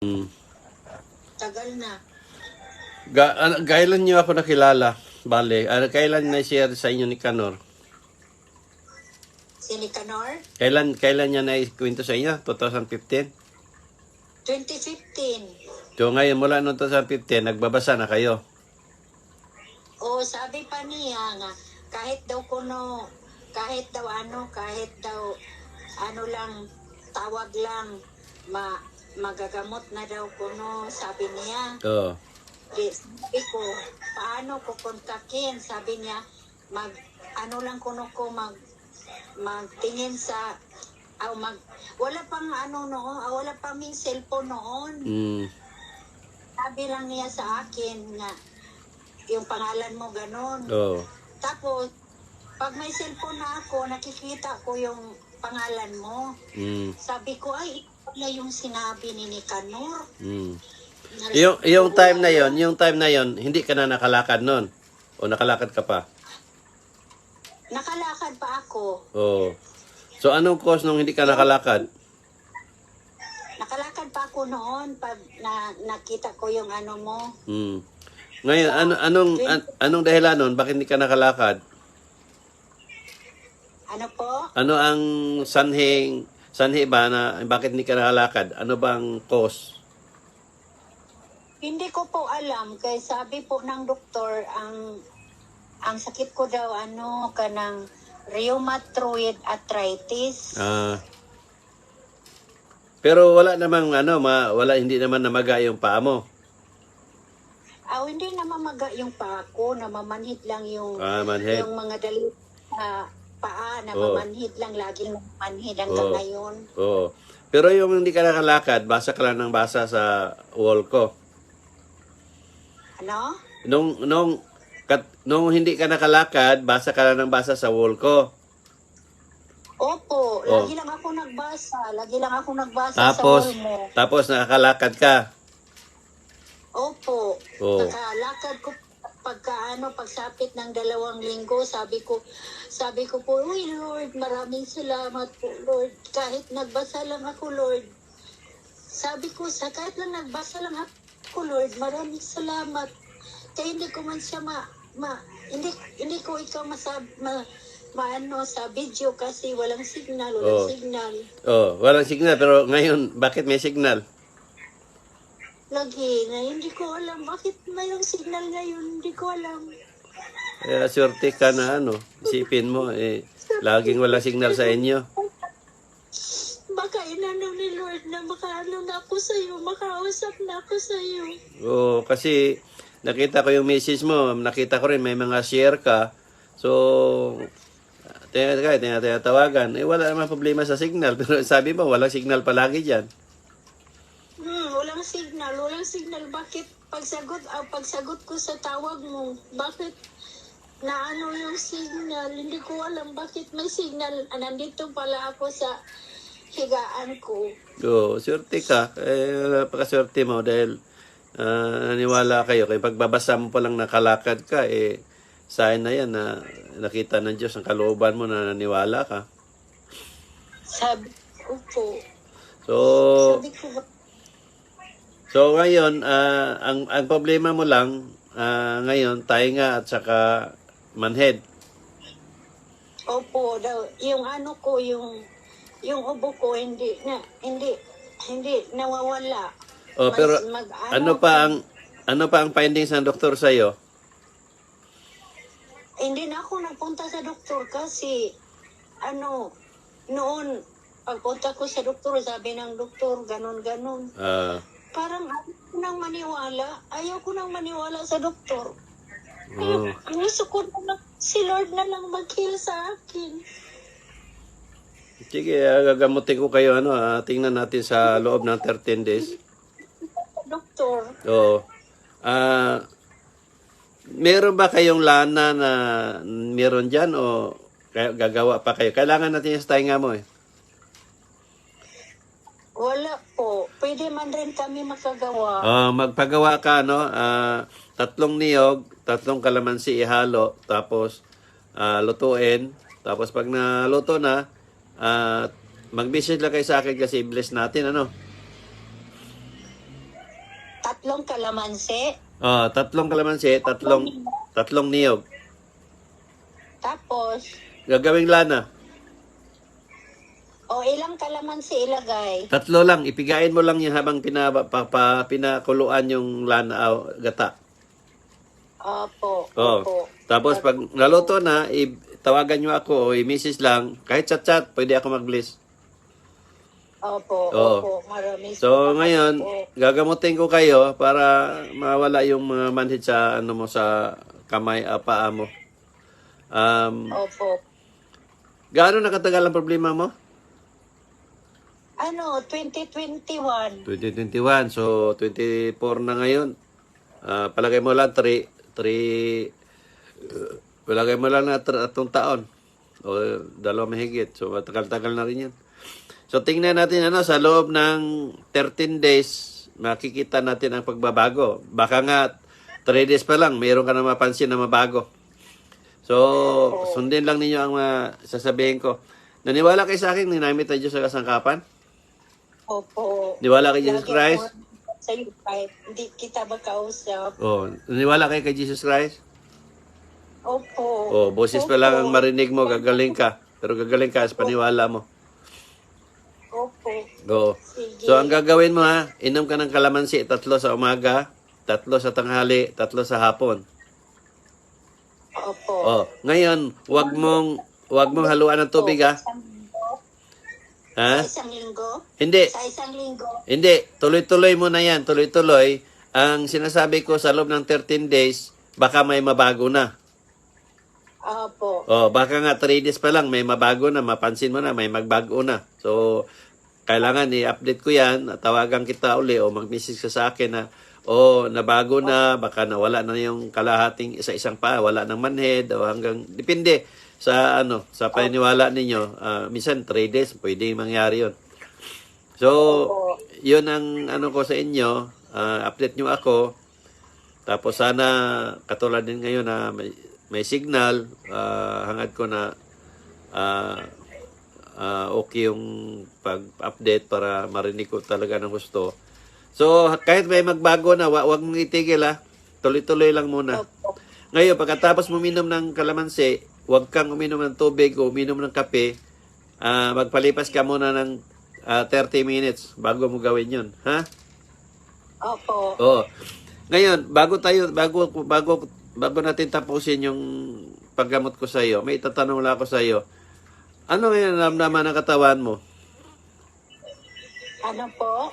Mm. Tagal na. Ga, ano, kailan niyo ako nakilala? Bale, ano, kailan na-share sa inyo ni Kanor? Si Nicanor, Kailan kailan niya na-kwento sa inyo? 2015? 2015. So ngayon, mula noong 2015, nagbabasa na kayo. O sabi pa niya nga, kahit daw kuno, kahit daw ano, kahit daw ano lang, tawag lang, ma, magagamot na daw kuno, sabi niya. Oo. Di, sabi ko, paano ko kontakin? Sabi niya, mag, ano lang kuno ko, mag, magtingin sa, aw mag, wala pang ano noon, ah, wala pang may cellphone noon. Mm. Sabi lang niya sa akin nga, yung pangalan mo ganon. Oo. Tapos, pag may cellphone na ako, nakikita ko yung pangalan mo. Mm. Sabi ko, ay, pala yung sinabi ni Nicanor. Mm. Yung, yung time na yon, yung time na yon, hindi ka na nakalakad noon. O nakalakad ka pa? Nakalakad pa ako. Oo. So anong cause nung hindi ka nakalakad? Nakalakad pa ako noon pag na, nakita ko yung ano mo. Mm. Ngayon, ano, anong, an- anong dahilan nun? Bakit hindi ka nakalakad? Ano po? Ano ang sanhing, sanhi ba na bakit hindi ka nakalakad? Ano bang cause? Hindi ko po alam. Kaya sabi po ng doktor, ang ang sakit ko daw ano kanang rheumatoid arthritis. Ah. pero wala namang ano, ma, wala hindi naman namaga yung paa mo. Aw, hindi na mamaga yung paa ko, namamanhid lang yung Ah, yung mga dali sa paa, na Oo. mamanhid lang, laging mamanhid hanggang Oo. ngayon. Oo. Pero yung hindi ka nakalakad, basa ka lang ng basa sa wall ko. Ano? Nung, nung, kat, nung hindi ka nakalakad, basa ka lang ng basa sa wall ko. Opo, Oo. lagi lang ako nagbasa, lagi lang ako nagbasa Tapos, sa wall mo. tapos nakakalakad ka. Opo, Oo. nakalakad ko pagka ano, pagsapit ng dalawang linggo, sabi ko, sabi ko po, Uy Lord, maraming salamat po Lord. Kahit nagbasa lang ako Lord. Sabi ko, sa kahit lang nagbasa lang ako Lord, maraming salamat. Kaya hindi ko man siya ma, ma hindi, hindi ko ikaw masab, ma, maano sa video kasi walang signal, walang Oo. signal. Oh, walang signal. Pero ngayon, bakit may signal? Lagi na hindi ko alam bakit mayroong signal ngayon, hindi ko alam. Kaya swerte ka na ano. Isipin mo, eh, laging walang signal sa inyo. Baka inano ni Lord na makaano na ako sa iyo, makausap na ako sa iyo. Oo, kasi nakita ko yung message mo, nakita ko rin may mga share ka. So, tinatawagan. Eh, wala naman problema sa signal. Pero sabi mo, walang signal palagi dyan. Signal, walang signal. Bakit pagsagot, ah, pagsagot ko sa tawag mo, bakit na ano yung signal? Hindi ko alam bakit may signal. Nandito pala ako sa higaan ko. Oo, swerte ka. Eh, napakaswerte mo dahil ah, naniwala kayo. Kaya pagbabasa mo palang nakalakad ka, eh, sign na yan na nakita ng Diyos ang kalooban mo na naniwala ka. Sabi ko po. So, Sabi ko, So ngayon, ah, ang ang problema mo lang ah, ngayon tainga at saka manhead. Opo, daw, yung ano ko, yung yung ubo ko hindi na hindi hindi nawawala. Oh, pero mag- ano pa ang ano pa ang findings ng doktor sa iyo? Hindi na ako nagpunta sa doktor kasi ano noon pagpunta ko sa doktor sabi ng doktor ganon ganon. Ah, Parang ayaw ko nang maniwala. Ayaw ko nang maniwala sa doktor. Ang gusto ko na lang, si Lord na lang mag-heal sa akin. Sige, ah, gagamutin ko kayo ano, ah, tingnan natin sa loob ng 13 days. Doktor, Oo. Ah, meron ba kayong lana na meron diyan o kaya gagawa pa kayo? Kailangan natin yung tainga mo eh. wala po. Pwede man rin kami makagawa. Ah, magpagawa ka no, ah, tatlong niyog, tatlong kalamansi ihalo, tapos ah, lutuin, tapos pag naluto na, ah, mag-message lang kayo sa akin kasi bless natin ano. tatlong kalamansi. Oh, tatlong kalamansi, tatlong tatlong niyog. Tapos, Gagawing lana. O ilang kalamansi ilagay? Tatlo lang, ipigain mo lang yan habang pina, pa, pa, pinakuluan yung lana o gata. Opo, Oh. opo. Tapos pag naluto na, i- tawagan nyo ako o i-message lang. Kahit chat-chat, pwede ako mag-bless. Opo, Oo. opo. Maraming So salamat ngayon, po. gagamutin ko kayo para mawala yung mga manhid sa ano mo sa kamay ah, paa mo. Um, Opo. gaano nakatagal ang problema mo? Ano, 2021. 2021. So 24 na ngayon. Ah, palagay mo lang 3 3 palagay mo lang na atong taon. O dalawa mahigit. So matagal-tagal na rin yan. So tingnan natin ano sa loob ng 13 days makikita natin ang pagbabago. Baka nga 3 days pa lang mayroon ka na mapansin na mabago. So sundin lang ninyo ang mga sasabihin ko. Naniwala kayo sa akin, ninamit na Diyos sa kasangkapan? Opo. Niwala kay Jesus Lagi Christ? ako Sa iyo, kahit hindi kita makausap. Oh, naniwala kayo kay Jesus Christ? Opo. Oh, boses pa lang ang marinig mo, gagaling ka. Pero gagaling ka sa paniwala mo. Opo. Go. Sige. So, ang gagawin mo ha, inom ka ng kalamansi, tatlo sa umaga, tatlo sa tanghali, tatlo sa hapon. Opo. Oh, ngayon, wag mong wag mong haluan ng tubig ha. Isang? Ha? Sa isang linggo? Hindi. Sa isang linggo? Hindi, tuloy-tuloy mo na 'yan, tuloy-tuloy. Ang sinasabi ko sa loob ng 13 days, baka may mabago na. Opo. Oh, baka nga 3 days pa lang may mabago na, mapansin mo na may magbago na. So, kailangan i-update ko 'yan, tawagan kita uli o mag-message ka sa akin na oh, nabago na, baka nawala na yung kalahating isa-isang pa, wala nang manhead o hanggang depende sa ano, sa paniniwala ninyo. Ah, minsan 3 days pwedeng mangyari 'yon. So, yun ang ano ko sa inyo, Ah, update nyo ako. Tapos sana katulad din ngayon na may, may signal, ah, hangad ko na ah, ah, okay yung pag-update para marinig ko talaga ng gusto. So, kahit may magbago na, wa- wag mong itigil ha. Tuloy-tuloy lang muna. Opo. Ngayon, pagkatapos mo uminom ng kalamansi, huwag kang uminom ng tubig o uminom ng kape. Ah, magpalipas ka muna ng ah, 30 minutes bago mo gawin yun. Ha? Opo. Oo. Ngayon, bago tayo, bago, bago, bago natin tapusin yung paggamot ko sa iyo, may itatanong lang ako sa iyo. Ano ang naman ng katawan mo? Ano po?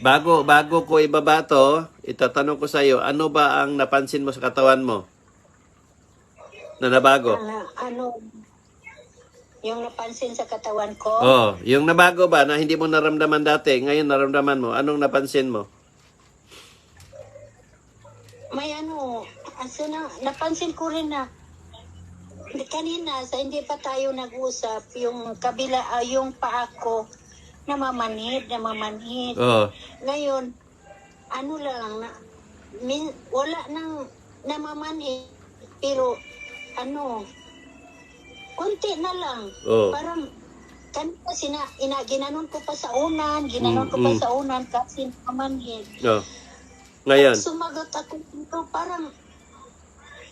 Bago, bago ko ibaba to, itatanong ko sa iyo, ano ba ang napansin mo sa katawan mo? Na nabago? Ano, ano, yung napansin sa katawan ko? Oh, yung nabago ba na hindi mo naramdaman dati, ngayon naramdaman mo, anong napansin mo? May ano, aso na, napansin ko rin na kanina sa hindi pa tayo nag-usap yung kabila ah, yung paa ko namamanhid namamanhid Oh, ngayon ano lang na min, wala nang namamanhid pero ano konti na lang oh. parang kanina sina ina, ginanon ko pa sa unan ginanon Mm, ko pa mm. sa unan kasi namamanhid Oh. Ngayon, Sumagot ako dito, parang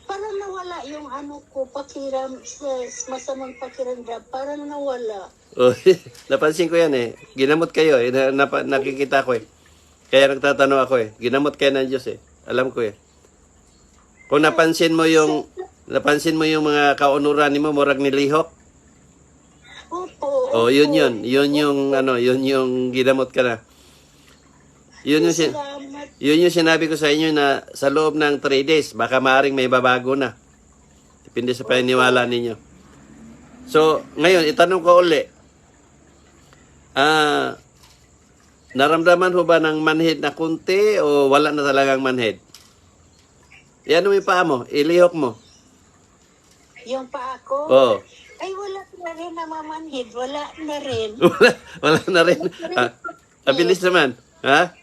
parang nawala yung ano ko, pakiram, sa masamang pakiramdam, parang nawala. Oh, napansin ko yan eh. Ginamot kayo eh. Na, nakikita ko eh. Kaya nagtatanong ako eh. Ginamot kayo ng Diyos eh. Alam ko eh. Kung napansin mo yung napansin mo yung mga kaunuran ni mo murag nilihok. Opo. Oh, yun yun. Yun yung ano, yun yung ginamot ka na. Yun yung, sin- Salamat. yun yung sinabi ko sa inyo na sa loob ng 3 days, baka maaring may babago na. Depende sa paniniwala ninyo. So, ngayon, itanong ko uli. Ah, naramdaman ho ba ng manhid na kunti o wala na talagang manhid? Yan mo yung paa mo, ilihok mo. Yung paa ko, Oh. ay wala na rin namamanhid, wala na rin. wala, wala na rin. Ah, abilis naman. Ha?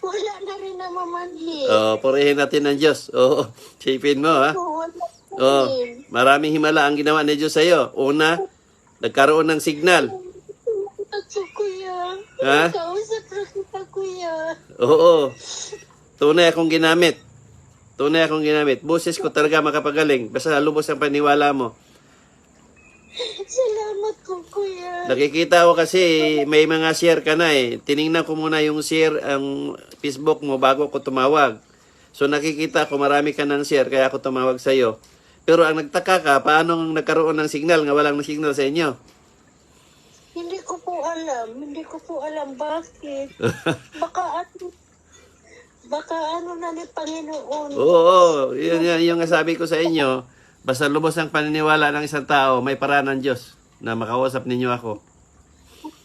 Wala na rin namamanhid. Oh, purihin natin ng Diyos. Oo, sipin mo, ha? Oo, wala na Oh, rin. maraming himala ang ginawa ni Diyos sa iyo. Una, nagkaroon ng signal. Sa kuya, Ha? kausap na kita kuya. Oo. Tunay akong ginamit. Tunay akong ginamit. Boses ko talaga makapagaling. Basta lubos ang paniwala mo. Salamat ko, kuya. Nakikita ko kasi may mga share ka na eh. Tiningnan ko muna yung share ang Facebook mo bago ko tumawag. So nakikita ko marami ka ng share kaya ako tumawag sa iyo. Pero ang nagtaka ka, paano nagkaroon ng signal nga walang signal sa inyo? Hindi ko po alam. Hindi ko po alam bakit. Baka ano, baka ano na ni Panginoon. Oo, oo. Yun, yun, yung sabi ko sa inyo, basta lubos ang paniniwala ng isang tao, may paraan ng Diyos na makausap ninyo ako.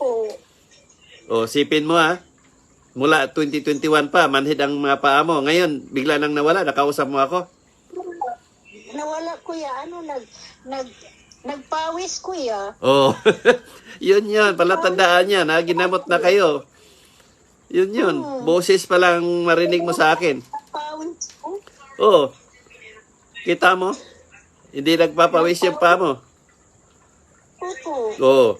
po. O, sipin mo ha. Mula 2021 pa, manhid ang mga paa mo. Ngayon, bigla nang nawala, nakausap mo ako. Nawala kuya, ano nag nag nagpawis kuya. Oh, yun yun. Palatandaan yan. Ha? Ginamot na kayo. Yun yun. Boses pa lang marinig mo sa akin. Oh, kita mo? Hindi nagpapawis yung pa mo. Oo.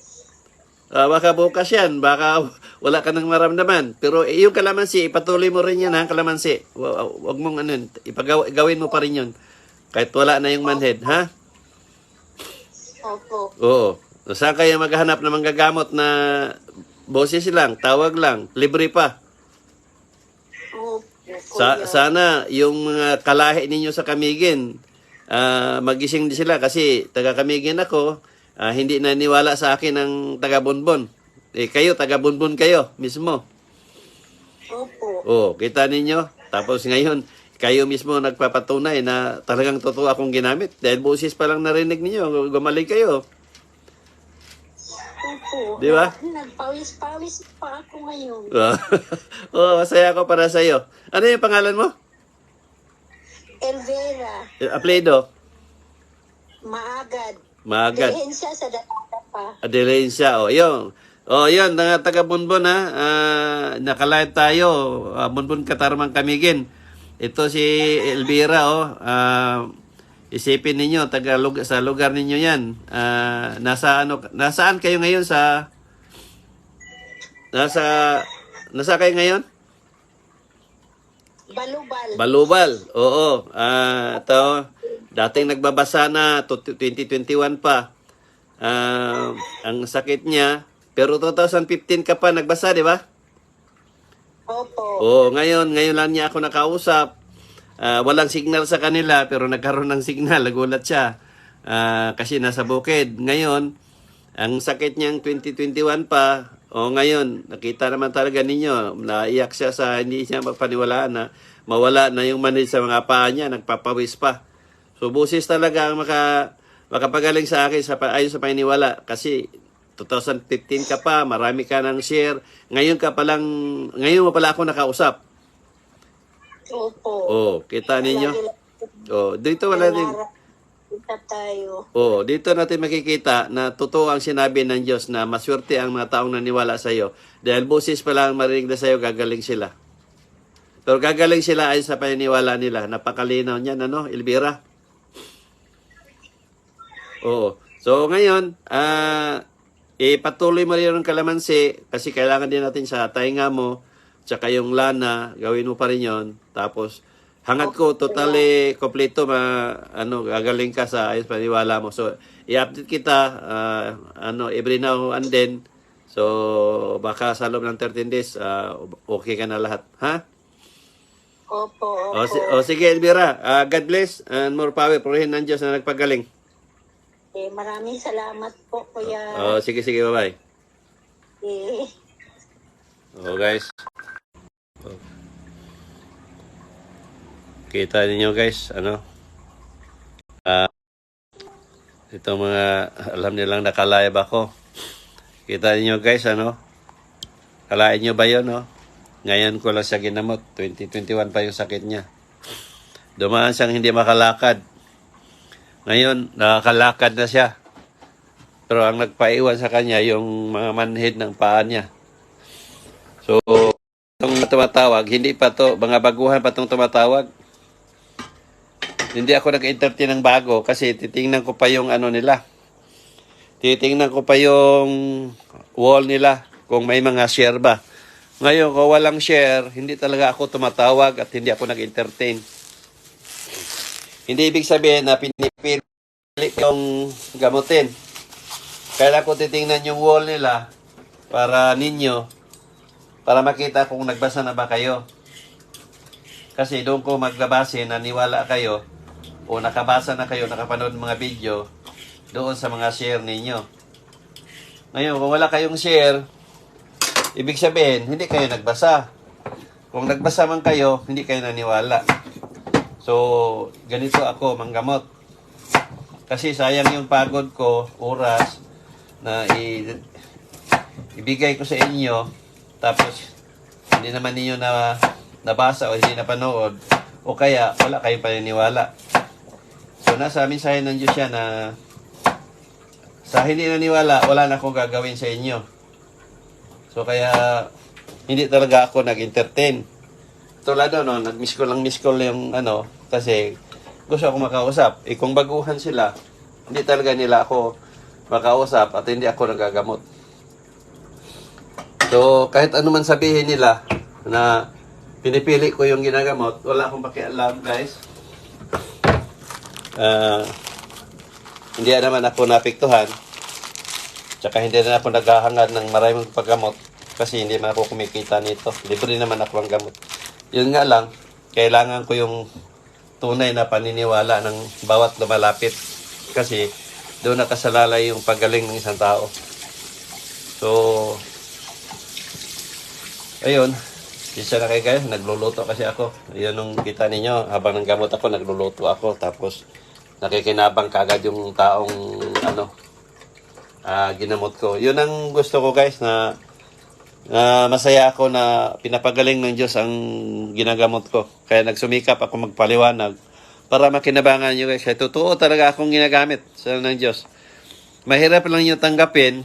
Ah, baka bukas yan. Baka wala ka nang maramdaman. Pero eh, yung kalamansi, ipatuloy mo rin yan ha, kalamansi. Wa- Huwag mong ano, yun, ipagaw- gawin mo pa rin yun. Kahit wala na yung manhead, ha? Opo. Oo. Saan kayo maghahanap ng manggagamot na boses lang, tawag lang, libre pa? Sa, sana yung mga kalahi ninyo sa Kamigin, ah, magising din sila kasi taga Kamigin ako, ah, hindi naniwala sa akin ang taga Bonbon. Eh kayo, taga Bonbon kayo mismo. Opo. Oh, kita ninyo. Tapos ngayon, kayo mismo nagpapatunay na talagang totoo akong ginamit. Dahil boses pa lang narinig ninyo, gumaling kayo. Opo. Di ba? Nagpawis-pawis pa ako ngayon. oh, masaya ako para sa iyo. Ano yung pangalan mo? Elvera. Eh, Apelido? Maagad. Maagad. Dehensya sa data pa. Siya. O, yun. O, yun. Mga taga Bunbun, ha. Ah, nakalive tayo. Uh, Bunbun Katarmang Kamigin. Ito si Elvira, o. Ah, isipin ninyo, taga lug- sa lugar ninyo yan. Ah, nasa ano, nasaan kayo ngayon sa... Nasa... Nasa kayo ngayon? Balubal. Balubal. Oo. Ah, ito, dating nagbabasa na to 2021 pa. Ah, ang sakit niya, pero 2015 ka pa nagbasa, di ba? Opo. Oo, ngayon, ngayon lang niya ako nakausap. Ah, walang signal sa kanila, pero nagkaroon ng signal, nagulat siya. Ah, kasi nasa bukid. Ngayon, ang sakit niyang 2021 pa, o ngayon, nakita naman talaga ninyo, naiyak siya sa hindi siya mapaniwalaan na mawala na yung manid sa mga paa niya, nagpapawis pa. So, busis talaga ang maka, makapagaling sa akin sa, ayon sa paniniwala. Kasi 2015 ka pa, marami ka ng share. Ngayon ka palang, ngayon mo pala ako nakausap. Opo. Oh, kita ninyo? Oh, dito wala din. Kita tayo. Oh, dito natin makikita na totoo ang sinabi ng Diyos na maswerte ang mga taong naniwala sa iyo. Dahil boses pa lang marinig na sa iyo, gagaling sila. Pero gagaling sila ayon sa paniniwala nila. Napakalinaw niyan, ano, Elvira? Oo. So, ngayon, ah, ipatuloy mo rin yung kalamansi kasi kailangan din natin sa tainga mo tsaka yung lana, gawin mo pa rin yun. Tapos, hangat ko, totally kompleto, ma, ano, gagaling ka sa ayos paniwala mo. So, i-update kita, ah, ano, every now and then. So, baka sa loob ng 13 days, ah, okay ka na lahat. Ha? Opo. O, Opo. si- o sige, Elvira. ah, God bless and more power. Purihin ng Diyos na nagpagaling. Eh, maraming salamat po, kuya. O, sige, sige, bye-bye. Eh, Oh, guys. Kita ninyo guys, ano? Ah, ito mga alam nilang nakalive ako. Kita ninyo guys, ano? Kalain nyo ba yun, no? Ngayon ko lang siya ginamot. 2021 pa yung sakit niya. Dumaan siyang hindi makalakad. Ngayon, nakakalakad na siya. Pero ang nagpaiwan sa kanya, yung mga manhid ng paa niya. So, itong tumatawag, hindi pa to, mga baguhan pa itong tumatawag. Hindi ako nag-entertain ng bago kasi titingnan ko pa yung ano nila. Titingnan ko pa yung wall nila kung may mga share ba. Ngayon, kung walang share, hindi talaga ako tumatawag at hindi ako nag-entertain. Hindi ibig sabihin na pinipili yung gamutin. Kaya ko titingnan yung wall nila para ninyo, para makita kung nagbasa na ba kayo. Kasi doon ko maglabase, naniwala kayo, o nakabasa na kayo, nakapanood ng mga video, doon sa mga share ninyo. Ngayon, kung wala kayong share, ibig sabihin, hindi kayo nagbasa. Kung nagbasa man kayo, hindi kayo naniwala. So, ganito ako manggamot. Kasi sayang yung pagod ko, oras, na i- ibigay ko sa inyo, tapos hindi naman ninyo na nabasa o hindi napanood, o kaya wala kayong paniniwala. Nasa mensahe ng Diyos yan na sa hindi naniwala, wala na akong gagawin sa inyo. So, kaya hindi talaga ako nag-entertain. Tulad no, nag-miss ko lang miss call yung ano, kasi gusto ako makausap. Eh kung baguhan sila, hindi talaga nila ako makausap at hindi ako nagagamot. So, kahit ano man sabihin nila na pinipili ko yung ginagamot, wala akong pakialam, guys. Ah, hindi naman ako napiktuhan. Tsaka hindi na ako naghahangad ng maraming paggamot kasi hindi man ako kumikita nito. Libre naman ako ang gamot. Yun nga lang, kailangan ko yung tunay na paniniwala ng bawat lumalapit. Kasi doon nakasalalay yung paggaling ng isang tao. So, ayun. Isa na kayo guys, nagluluto kasi ako. Yun nung kita ninyo, habang nanggamot ako, nagluluto ako. Tapos, nakikinabang kagad yung taong, ano, ah, ginamot ko. Yun ang gusto ko guys, na na masaya ako na pinapagaling ng Diyos ang ginagamot ko. Kaya nagsumikap ako magpaliwanag para makinabangan nyo guys. Kaya totoo talaga akong ginagamit sa ng Diyos. Mahirap lang nyo tanggapin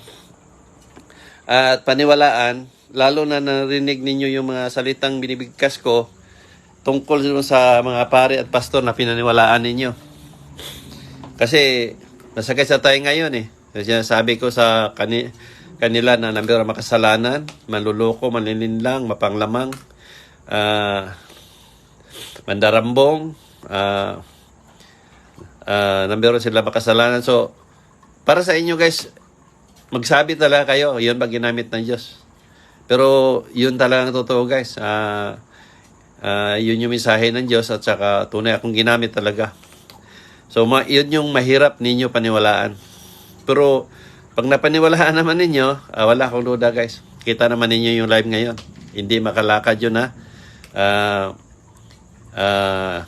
at paniwalaan, lalo na narinig ninyo yung mga salitang binibigkas ko tungkol sa mga pare at pastor na pinaniwalaan ninyo. Kasi nasakit sa tayo ngayon eh. Kasi sabi ko sa kani kanila na number makasalanan, manluloko, manlilinlang, mapanglamang, ah mandarambong, ah ah number sila makasalanan. So, para sa inyo guys, magsabi talaga kayo, yun ba ginamit ng Diyos. Pero yun talaga ang totoo guys. Ah ah, yun yung mensahe ng Diyos at saka tunay akong ginamit talaga. So, ma- yun yung mahirap ninyo paniwalaan. Pero, pag napaniwalaan naman ninyo, ah, wala akong duda guys. Kita naman ninyo yung live ngayon. Hindi makalakad yun ha. Ah, ah,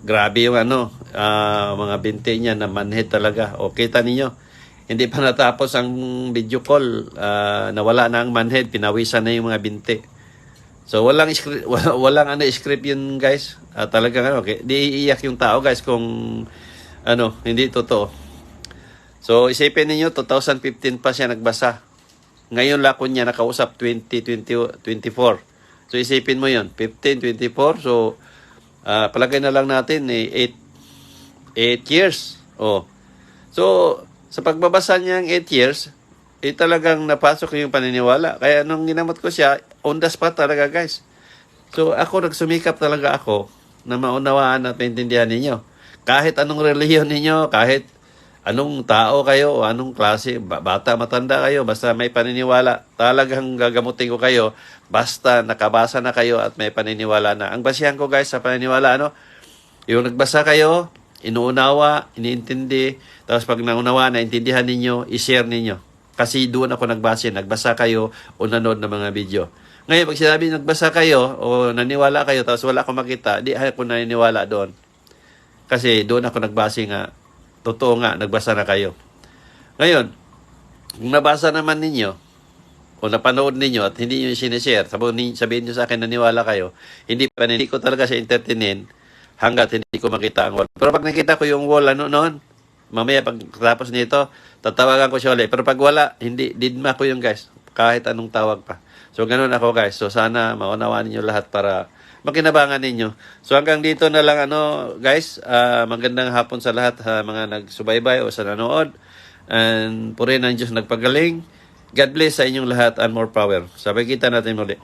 grabe yung ano, ah, mga binti niya na manhid talaga. O kita ninyo, hindi pa natapos ang video call, ah, nawala na ang manhead, pinawisan na yung mga binti. So walang script, walang, ano script yun guys. Ah, talagang ano, okay. di iiyak yung tao guys kung ano, hindi totoo. So, isipin ninyo, 2015 pa siya nagbasa. Ngayon lang ko niya nakausap 2020, 24. So, isipin mo yon 15, 24. So, ah, palagay na lang natin, eh, 8, 8 years. Oh. So, sa pagbabasa niya ng 8 years, eh talagang napasok yung paniniwala. Kaya nung ginamot ko siya, on the spot talaga guys. So, ako nagsumikap talaga ako na maunawaan at maintindihan ninyo. Kahit anong relihiyon ninyo, kahit anong tao kayo anong klase, ba- bata, matanda kayo, basta may paniniwala, talagang gagamutin ko kayo, basta nakabasa na kayo at may paniniwala na. Ang basihan ko guys sa paniniwala, ano, yung nagbasa kayo, inuunawa, iniintindi, tapos pag naunawa, naintindihan ninyo, i-share ninyo. Kasi doon ako nagbase, nagbasa kayo o nanood ng mga video. Ngayon, pag sinabi nagbasa kayo o naniwala kayo, tapos wala akong makita, di ako naniniwala doon. Kasi doon ako nagbase nga, totoo nga, nagbasa na kayo. Ngayon, kung nabasa naman ninyo, o napanood ninyo at hindi nyo sinishare, sabihin, sabihin nyo sa akin naniwala kayo, hindi pa hindi ko talaga siya entertainin hanggat hindi ko makita ang wall. Pero pag nakita ko yung wall, ano noon, mamaya pag tapos nito, tatawagan ko siya ulit. Pero pag wala, hindi, didma ko yung guys. Kahit anong tawag pa. So, ganun ako guys. So, sana maunawaan ninyo lahat para makinabangan ninyo. So, hanggang dito na lang ano, guys. ah, magandang hapon sa lahat, ha, mga nagsubaybay o sa nanood. And purihin ng Diyos nagpagaling. God bless sa inyong lahat and more power. Sabay kita natin muli.